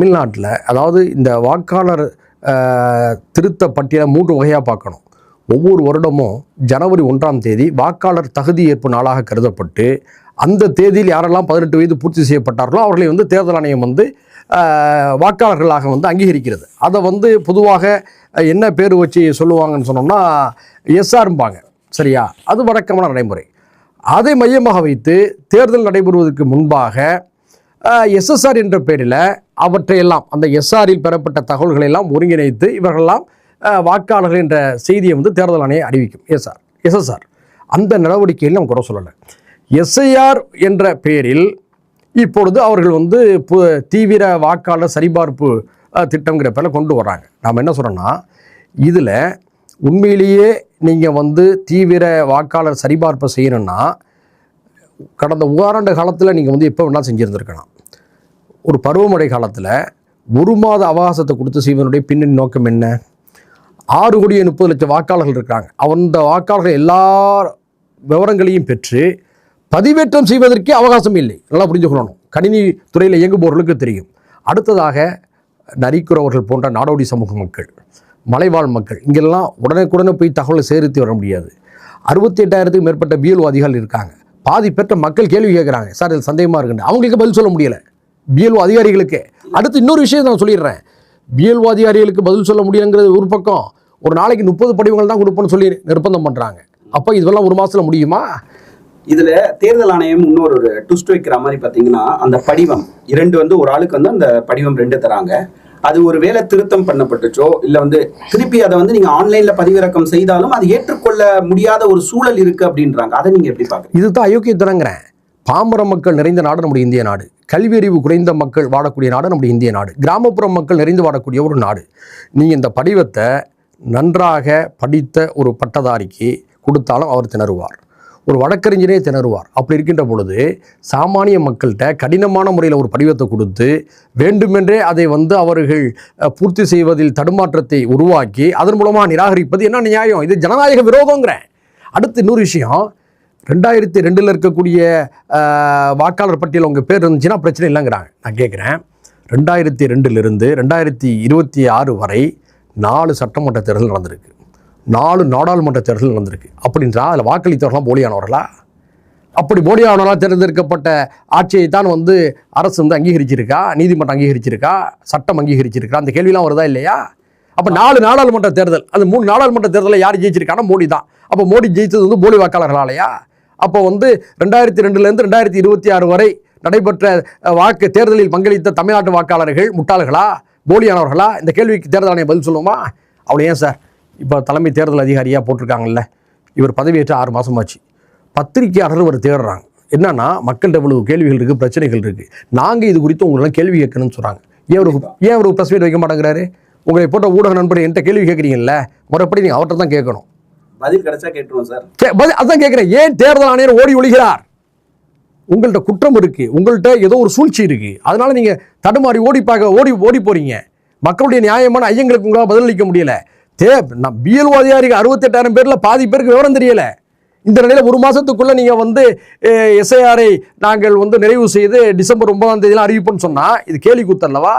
தமிழ்நாட்டில் அதாவது இந்த வாக்காளர் திருத்த பட்டியலை மூன்று வகையாக பார்க்கணும். ஒவ்வொரு வருடமும் ஜனவரி ஒன்றாம் தேதி வாக்காளர் தகுதி ஏற்பு நாளாக கருதப்பட்டு அந்த தேதியில் யாரெல்லாம் பதினெட்டு வயது பூர்த்தி செய்யப்பட்டார்களோ அவர்களை வந்து தேர்தல் ஆணையம் வந்து வாக்காளர்களாக வந்து அங்கீகரிக்கிறது. அதை வந்து பொதுவாக என்ன பேர் வச்சு சொல்லுவாங்கன்னு சொன்னோம்னா எஸ்ஆர்ம்பாங்க. சரியா? அது வழக்கமான நடைமுறை. அதை மையமாக வைத்து தேர்தல் நடைபெறுவதற்கு முன்பாக எஸ்எஸ்ஆர் என்ற பெயரில் அவற்றையெல்லாம் அந்த எஸ்ஆரில் பெறப்பட்ட தகவல்களை எல்லாம் ஒருங்கிணைத்து இவர்களெல்லாம் வாக்காளர்கள் என்ற செய்தியை வந்து தேர்தல் ஆணையம் அறிவிக்கும். S R S S R. அந்த நடவடிக்கையில் நம்ம குறை சொல்லலை. எஸ்ஐஆர் என்ற பெயரில் இப்பொழுது அவர்கள் வந்து பு- தீவிர வாக்காளர் சரிபார்ப்பு திட்டங்கிற பேரில் கொண்டு வர்றாங்க. நாம் என்ன சொல்கிறோன்னா இதில் உண்மையிலேயே நீங்கள் வந்து தீவிர வாக்காளர் சரிபார்ப்பை செய்யணும்னா கடந்த ஓராண்டு காலத்தில் நீங்கள் வந்து எப்போ வேணால் செஞ்சுருந்துருக்கலாம். ஒரு பருவமழை காலத்தில் ஒரு மாத அவகாசத்தை கொடுத்து செய்வதனுடைய பின்னணி நோக்கம் என்ன? ஆறு கோடியே முப்பது லட்சம் வாக்காளர்கள் இருக்காங்க. அந்த வாக்காளர்கள் எல்லா விவரங்களையும் பெற்று பதிவேற்றம் செய்வதற்கே அவகாசம் இல்லை. நல்லா புரிஞ்சுக்கணும். கணினி துறையில் இயங்குபவர்களுக்கு தெரியும். அடுத்ததாக நரிக்குறவர்கள் போன்ற நாடோடி சமூக மக்கள் மலைவாழ் மக்கள் இங்கெல்லாம் உடனுக்குடனே போய் தகவலை சேகரித்து வர முடியாது. அறுபத்தி எட்டாயிரத்துக்கு மேற்பட்ட பிஎல்ஓ அதிகாரிகள் இருக்காங்க. பாதி பெற்ற மக்கள் கேள்வி கேட்குறாங்க. சார் இது சந்தேகமாக இருக்குன்னு அவங்களுக்கு பதில் சொல்ல முடியல. பிஎல்ஓ அதிகாரிகளுக்கு. அடுத்து இன்னொரு விஷயம் நான் சொல்லிடுறேன். பிஎல்ஓ அதிகாரிகளுக்கு பதில் சொல்ல முடியுங்கிறது ஒரு பக்கம். ஒரு நாளைக்கு முப்பது படிவங்கள் தான் கொடுப்போம்னு சொல்லி நிர்பந்தம் பண்ணுறாங்க அப்போ இதெல்லாம் ஒரு மாதத்தில் முடியுமா? இதுல தேர்தல் ஆணையம் இன்னொரு டுஸ்ட் ட்விஸ்ட் வைக்கிற மாதிரி பாத்தீங்கன்னா அந்த படிவம் இரண்டு வந்து ஒரு ஆளுக்கு வந்து அந்த படிவம் ரெண்டு தராங்க. அது ஒரு வேலை திருத்தம் பண்ணப்பட்டுச்சோ இல்லை வந்து திருப்பி அதை வந்து நீங்கள் ஆன்லைனில் பதிவிறக்கம் செய்தாலும் அது ஏற்றுக்கொள்ள முடியாத ஒரு சூழல் இருக்குது அப்படின்றாங்க. அதை நீங்கள் எப்படி பாக்குறீங்க இதுதான் அயோக்கியத்தனங்கிறேன். பாமர மக்கள் நிறைந்த நாடு நம்முடைய இந்திய நாடு. கல்வி அறிவு குறைந்த மக்கள் வாழக்கூடிய நாடு நம்முடைய இந்திய நாடு. கிராமப்புற மக்கள் நிறைந்து வாழக்கூடிய ஒரு நாடு. நீங்கள் இந்த படிவத்தை நன்றாக படித்த ஒரு பட்டதாரிக்கு கொடுத்தாலும் அவர் திணறுவார். ஒரு வழக்கறிஞரே திணறுவார். அப்படி இருக்கின்ற பொழுது சாமானிய மக்கள்கிட்ட கடினமான முறையில் ஒரு படிவத்தை கொடுத்து வேண்டுமென்றே அதை வந்து அவர்கள் பூர்த்தி செய்வதில் தடுமாற்றத்தை உருவாக்கி அதன் மூலமாக நிராகரிப்பது என்ன நியாயம்? இது ஜனநாயக விரோதங்கிறேன் அடுத்து இன்னொரு விஷயம். ரெண்டாயிரத்தி ரெண்டில் இருக்கக்கூடிய வாக்காளர் பட்டியல் உங்கள் பேர் இருந்துச்சுன்னா பிரச்சனை இல்லைங்கிறாங்க. நான் கேட்குறேன் ரெண்டாயிரத்தி ரெண்டிலிருந்து ரெண்டாயிரத்தி இருபத்தி ஆறு வரை நாலு சட்டமன்ற தேர்தல் நடந்திருக்கு. நாலு நாடாளுமன்ற தேர்தல் நடந்திருக்கு. அப்படின்றா அதில் வாக்களித்தவர்களாம் போலியானவர்களா? அப்படி போலியானவர்களாக தேர்ந்தெடுக்கப்பட்ட ஆட்சியை தான் வந்து அரசு வந்து அங்கீகரிச்சிருக்கா? நீதிமன்றம் அங்கீகரிச்சிருக்கா? சட்டம் அங்கீகரிச்சிருக்கா? அந்த கேள்விலாம் வருதா இல்லையா? அப்போ நாலு நாடாளுமன்ற தேர்தல் அந்த மூணு நாடாளுமன்ற தேர்தலில் யார் ஜெயிச்சிருக்கானா மோடி தான். அப்போ மோடி ஜெயித்தது வந்து போலி வாக்காளர்களாலையா? அப்போ வந்து ரெண்டாயிரத்தி ரெண்டுலேருந்து ரெண்டாயிரத்தி இருபத்தி ஆறு வரை நடைபெற்ற வாக்கு தேர்தலில் பங்களித்த தமிழ்நாட்டு வாக்காளர்கள் முட்டாள்களா? போலியானவர்களா? இந்த கேள்விக்கு தேர்தல் ஆணையம் பதில் சொல்லுவோமா அவ்வளோ ஏன் சார்? இப்போ தலைமை தேர்தல் அதிகாரியாக போட்டிருக்காங்கல்ல இவர் பதவியேற்ற ஆறு மாதமாச்சு பத்திரிகையாளர் இவர் தேடுறாங்க. என்னன்னா மக்கள்கிட்ட இவ்வளவு கேள்விகள் இருக்குது பிரச்சனைகள் இருக்குது நாங்கள் இது குறித்து உங்களெல்லாம் கேள்வி கேட்கணும்னு சொல்கிறாங்க ஏன் ஒரு ஏன் ஒரு ப்ரெஸ் மீட் வைக்க மாட்டேங்கிறாரு? உங்களை போட்ட ஊடக நண்பர் என்கிட்ட கேள்வி கேட்குறீங்கல்ல முறைப்படி நீங்கள் அவர்கிட்ட தான் கேட்கணும். பதில் கிடைச்சா கேட்டுருவோம் சார். பதில் அதான் கேட்குறேன். ஏன் தேர்தல் ஆணையர் ஓடி ஒழிகிறார் உங்கள்கிட்ட குற்றம் இருக்கு உங்கள்கிட்ட ஏதோ ஒரு சூழ்ச்சி இருக்கு. அதனால நீங்க தடுமாறி ஓடி பார்க்க ஓடி ஓடி போறீங்க. மக்களுடைய நியாயமான ஐயங்களுக்கு உங்களால் பதிலளிக்க முடியல. தே நான் பிஎல்ஓ அதிகாரிகள் அறுபத்தெட்டாயிரம் பேரில் பாதி பேருக்கு விவரம் தெரியல. இந்த நிலையில் ஒரு மாதத்துக்குள்ளே நீங்கள் வந்து எஸ்ஐஆரை நாங்கள் வந்து நிறைவு செய்து டிசம்பர் ஒன்பதாம் தேதியெல்லாம் அறிவிப்போம்னு சொன்னால் இது கேலி கூத்தல்லவா